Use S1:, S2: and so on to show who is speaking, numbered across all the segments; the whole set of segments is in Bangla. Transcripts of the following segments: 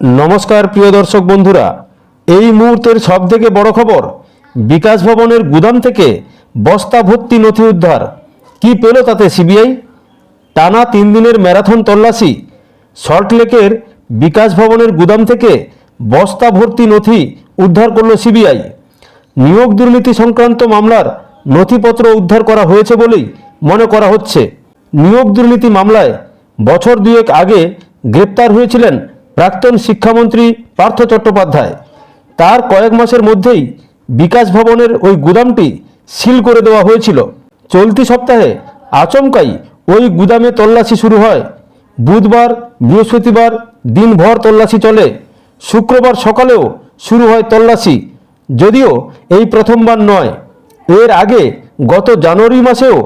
S1: নমস্কার, প্রিয় দর্শক বন্ধুরা। এই মুহূর্তের সবথেকে বড় খবর, বিকাশ ভবনের গুদাম থেকে বস্তা ভর্তি নথি উদ্ধার। কি পেল তাতে সিবিআই? টানা তিন দিনের ম্যারাথন তল্লাশি। সল্টলেকের বিকাশ ভবনের গুদাম থেকে বস্তা ভর্তি নথি উদ্ধার করল সিবিআই। নিয়োগ দুর্নীতি সংক্রান্ত মামলার নথিপত্র উদ্ধার করা হয়েছে বলেই মনে করা হচ্ছে। নিয়োগ দুর্নীতি মামলায় বছর দুয়েক আগে গ্রেপ্তার হয়েছিলেন প্রাক্তন শিক্ষামন্ত্রী পার্থ চট্টোপাধ্যায়। তার কয়েক মাসের মধ্যেই বিকাশ ভবনের ওই গুদামটি সিল করে দেওয়া হয়েছিল। চলতি সপ্তাহে আচমকাই ওই গুদামে তল্লাশি শুরু হয়। বুধবার, বৃহস্পতিবার দিনভর তল্লাশি চলে। শুক্রবার সকালেও শুরু হয় তল্লাশি। যদিও এই প্রথমবার নয়। এর আগে গত জানুয়ারি মাসেও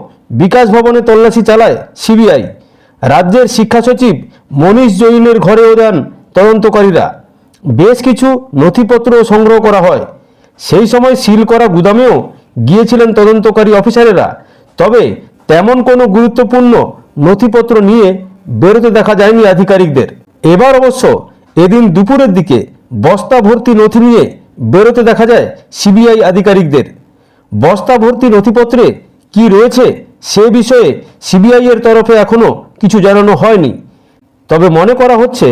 S1: বিকাশ ভবনে তল্লাশি চালায় সিবিআই। রাজ্যের শিক্ষা সচিব মনীষ জৈনের ঘরেও দেন তদন্তকারীরা বেশ কিছু নথিপত্র সংগ্রহ করা হয়। সেই সময় সিল করা গুদামেও গিয়েছিলেন তদন্তকারী অফিসারেরা। তবে তেমন কোনো গুরুত্বপূর্ণ নথিপত্র নিয়ে বেরোতে দেখা যায়নি আধিকারিকদের। এবার অবশ্য এদিন দুপুরের দিকে বস্তা ভর্তি নথি নিয়ে বেরোতে দেখা যায় সিবিআই আধিকারিকদের। বস্তা ভর্তি নথিপত্রে কি রয়েছে সে বিষয়ে সিবিআইয়ের তরফে এখনও কিছু জানানো হয়নি। তবে মনে করা হচ্ছে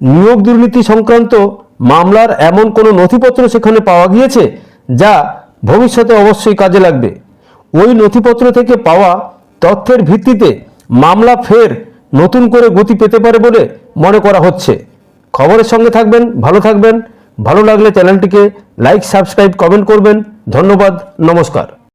S1: নিয়োগ দুর্নীতি সংক্রান্ত মামলার এমন কোনো নথিপত্র সেখানে পাওয়া গিয়েছে যা ভবিষ্যতে অবশ্যই কাজে লাগবে? ওই নথিপত্র থেকে পাওয়া তথ্যের ভিত্তিতে মামলা ফের নতুন করে গতি পেতে পারে বলে মনে করা হচ্ছে। খবরের সঙ্গে থাকবেন, ভালো থাকবেন। ভালো লাগলে চ্যানেলটিকে লাইক, সাবস্ক্রাইব, কমেন্ট করবেন। ধন্যবাদ, নমস্কার।